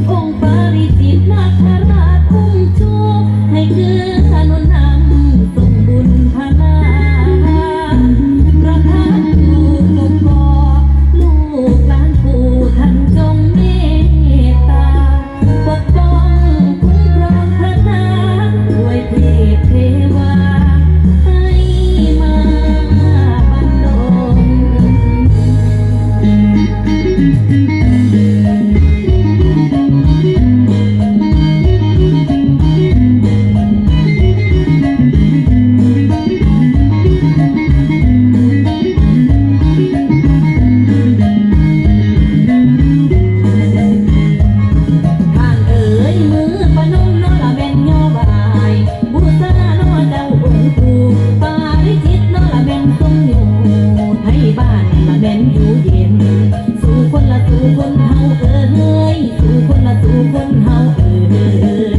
风。 คนเฮาเอ้ยสู่คนมาสู่คนเฮาเอ้ย